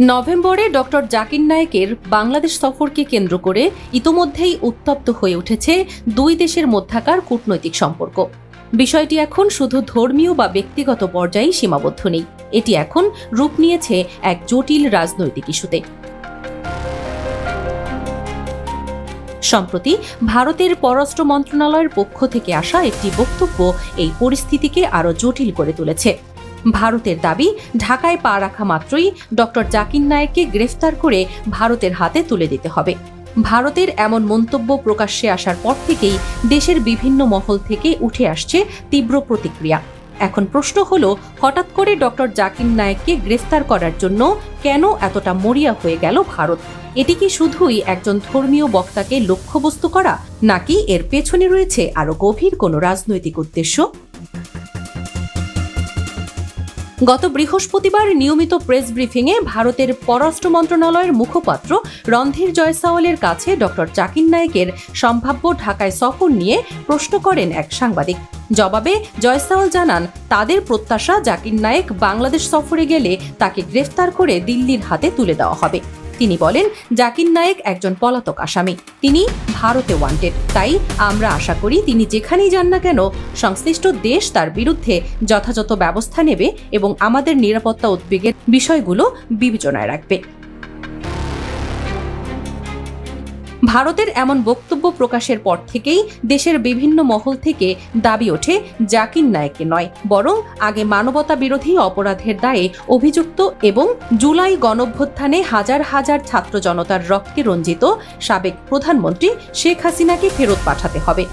নভেম্বরে ডক্টর জাকির নায়েকের বাংলাদেশ সফরকে কেন্দ্র করে ইতোমধ্যেই উত্তপ্ত হয়ে উঠেছে দুই দেশের মধ্যাকার কূটনৈতিক সম্পর্ক। বিষয়টি এখন শুধু ধর্মীয় বা ব্যক্তিগত পর্যায়ে সীমাবদ্ধ নেই। এটি এখন রূপ নিয়েছে এক জটিল রাজনৈতিক ইস্যুতে। সম্প্রতি ভারতের পররাষ্ট্র মন্ত্রণালয়ের পক্ষ থেকে আসা একটি বক্তব্য এই পরিস্থিতিকে আরও জটিল করে তুলেছে। ভারতের দাবি, ঢাকায় পা রাখা মাত্রই ডক্টর জাকির নায়েককে গ্রেফতার করে ভারতের হাতে তুলে দিতে হবে। ভারতের এমন মন্তব্য প্রকাশ্যে আসার পর থেকেই দেশের বিভিন্ন মহল থেকে উঠে আসছে তীব্র প্রতিক্রিয়া। এখন প্রশ্ন হলো, হঠাৎ করে ডক্টর জাকির নায়েককে গ্রেফতার করার জন্য কেন এতটা মরিয়া হয়ে গেল ভারত? এটি কি শুধুই একজন ধর্মীয় বক্তাকে লক্ষ্যবস্তু করা, নাকি এর পেছনে রয়েছে আরও গভীর কোনো রাজনৈতিক উদ্দেশ্য? গত বৃহস্পতিবার নিয়মিত প্রেস ব্রিফিংয়ে ভারতের পররাষ্ট্র মন্ত্রণালয়ের মুখপাত্র রণধীর জয়সাওয়ালের কাছে ডক্টর জাকির নায়েকের সম্ভাব্য ঢাকায় সফর নিয়ে প্রশ্ন করেন এক সাংবাদিক। জবাবে জয়সাওয়াল জানান, তাদের প্রত্যাশা জাকির নায়েক বাংলাদেশ সফরে গেলে তাকে গ্রেফতার করে দিল্লির হাতে তুলে দেওয়া হবে। তিনি বলেন, জাকির নায়েক একজন পলাতক আসামি। তিনি ভারতে ওয়ান্টেড তাই আমরা আশা করি তিনি যেখানেই যান না কেন, সংশ্লিষ্ট দেশ তার বিরুদ্ধে যথাযথ ব্যবস্থা নেবে এবং আমাদের নিরাপত্তা উদ্বেগের বিষয়গুলো বিবেচনায় রাখবে। ভারতের এমন বক্তব্য প্রকাশের পর থেকেই দেশের বিভিন্ন মহল থেকে দাবি ওঠে, জাকির নায়েকে নয়, বরং আগে মানবতা বিরোধী অপরাধের দায়ে অভিযুক্ত এবং জুলাই গণভ্যুত্থানে হাজার হাজার ছাত্র জনতার রক্তে রঞ্জিত সাবেক প্রধানমন্ত্রী শেখ হাসিনাকে ফেরত পাঠাতে হবে,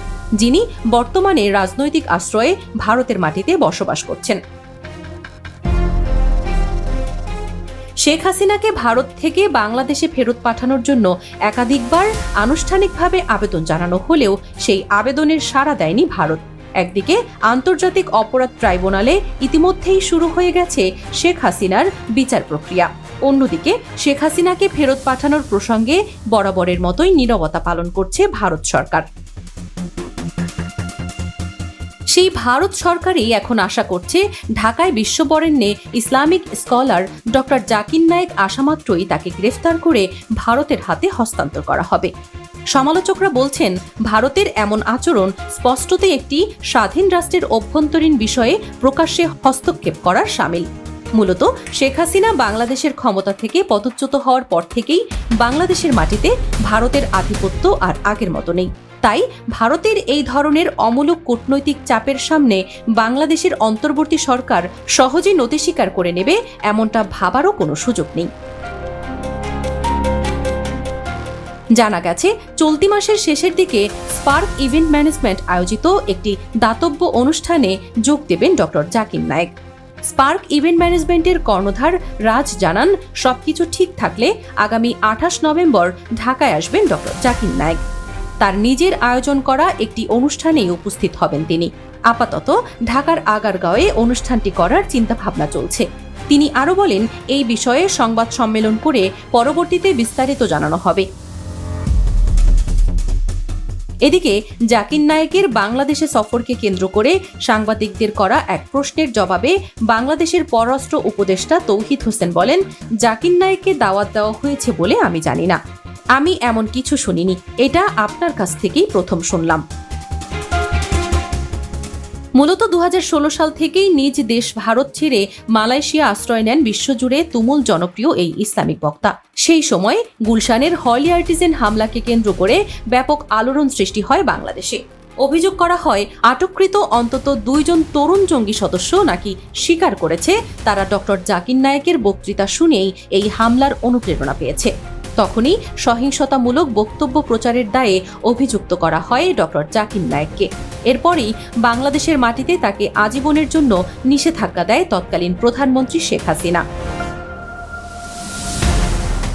যিনি বর্তমানে রাজনৈতিক আশ্রয়ে ভারতের মাটিতে বসবাস করছেন। শেখ হাসিনাকে ভারত থেকে বাংলাদেশে ফেরত পাঠানোর জন্য একাধিকবার আনুষ্ঠানিকভাবে আবেদন জানানো হলেও সেই আবেদনের সাড়া দেয়নি ভারত। একদিকে আন্তর্জাতিক অপরাধ ট্রাইব্যুনালে ইতিমধ্যেই শুরু হয়ে গেছে শেখ হাসিনার বিচার প্রক্রিয়া। অন্যদিকে শেখ হাসিনাকে ফেরত পাঠানোর প্রসঙ্গে বরাবরের মতোই নীরবতা পালন করছে ভারত সরকার। সেই ভারত সরকারই এখন আশা করছে ঢাকায় বিশ্ববরেণ্যে Islamic scholar doctor Zakir Naik আসামাত্রই তাকে গ্রেফতার করে ভারতের হাতে হস্তান্তর করা হবে। সমালোচকরা বলছেন, ভারতের এমন আচরণ স্পষ্টতে একটি স্বাধীন রাষ্ট্রের অভ্যন্তরীণ বিষয়ে প্রকাশ্যে হস্তক্ষেপ করার সামিল। মূলত শেখ হাসিনা বাংলাদেশের ক্ষমতা থেকে পদচ্যুত হওয়ার পর থেকেই বাংলাদেশের মাটিতে ভারতের আধিপত্য আর আগের মতো নেই। তাই ভারতের এই ধরনের অমূলক কূটনৈতিক চাপের সামনে বাংলাদেশের অন্তর্বর্তী সরকার সহজে নতি স্বীকার করে নেবে এমনটা ভাবারও কোনো সুযোগ নেই। জানা গেছে, চলতি মাসের শেষের দিকে স্পার্ক ইভেন্ট ম্যানেজমেন্ট আয়োজিত একটি দাতব্য অনুষ্ঠানে যোগ দেবেন doctor Zakir Naik. Spark event ম্যানেজমেন্টের কর্ণধার রাজ জানান, সবকিছু ঠিক থাকলে আগামী আঠাশ নভেম্বর ঢাকায় আসবেন ডক্টর জাকির নায়ক। তার নিজের আয়োজন করা একটি অনুষ্ঠানেই উপস্থিত হবেন তিনি। আপাতত ঢাকার আগারগাঁওয়ে অনুষ্ঠানটি করার চিন্তাভাবনা চলছে। তিনি আরও বলেন, এই বিষয়ে সংবাদ সম্মেলন করে পরবর্তীতে বিস্তারিত জানানো হবে। এদিকে জাকির নায়েকের বাংলাদেশে সফরকে কেন্দ্র করে সাংবাদিকদের করা এক প্রশ্নের জবাবে বাংলাদেশের পররাষ্ট্র উপদেষ্টা তৌহিদ হোসেন বলেন, জাকির নায়েককে দাওয়াত দেওয়া হয়েছে বলে আমি জানি না। আমি এমন কিছু শুনিনি। এটা আপনার কাছ থেকেই প্রথম শুনলাম। মূলত দু হাজার ষোলো সাল থেকেই নিজ দেশ ভারত ছেড়ে মালয়েশিয়া আশ্রয় নেন বিশ্বজুড়ে তুমুল জনপ্রিয় এই ইসলামিক বক্তা। সেই সময় গুলশানের হলি আর্টিজেন হামলাকে কেন্দ্র করে ব্যাপক আলোড়ন সৃষ্টি হয় বাংলাদেশে। অভিযোগ করা হয়, আটককৃত অন্তত দুইজন তরুণ জঙ্গি সদস্য নাকি স্বীকার করেছে, তারা ডক্টর জাকির নায়েকের বক্তৃতা শুনেই এই হামলার অনুপ্রেরণা পেয়েছে। তখনই সহিংসতামূলক বক্তব্য প্রচারের দায়ে অভিযুক্ত করা হয় ডক্টর জাকির নায়েককে। এরপরই বাংলাদেশের মাটিতে তাকে আজীবনের জন্য নিষেধাজ্ঞা দেয় তৎকালীন প্রধানমন্ত্রী শেখ হাসিনা।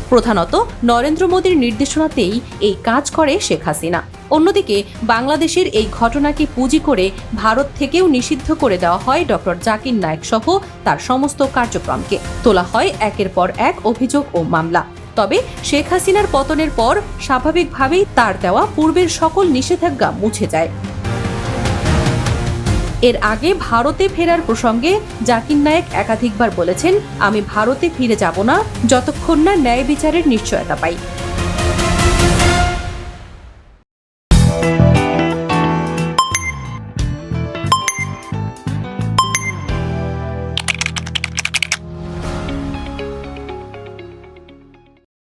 প্রধানত নরেন্দ্র মোদীর নির্দেশনাতেই এই কাজ করে শেখ হাসিনা। অন্যদিকে বাংলাদেশের এই ঘটনাকে পুঁজি করে ভারত থেকেও নিষিদ্ধ করে দেওয়া হয় ডক্টর জাকির নায়েক সহ তার সমস্ত কার্যক্রমকে। তোলা হয় একের পর এক অভিযোগ ও মামলা। তবে শেখ হাসিনার পতনের পর স্বাভাবিকভাবেই তার দেওয়া পূর্বের সকল নিষেধাজ্ঞা মুছে যায়। এর আগে ভারতে ফেরার প্রসঙ্গে জাকির নায়েক একাধিকবার বলেছেন, আমি ভারতে ফিরে যাব না, যতক্ষণ না ন্যায় বিচারের নিশ্চয়তা পাই।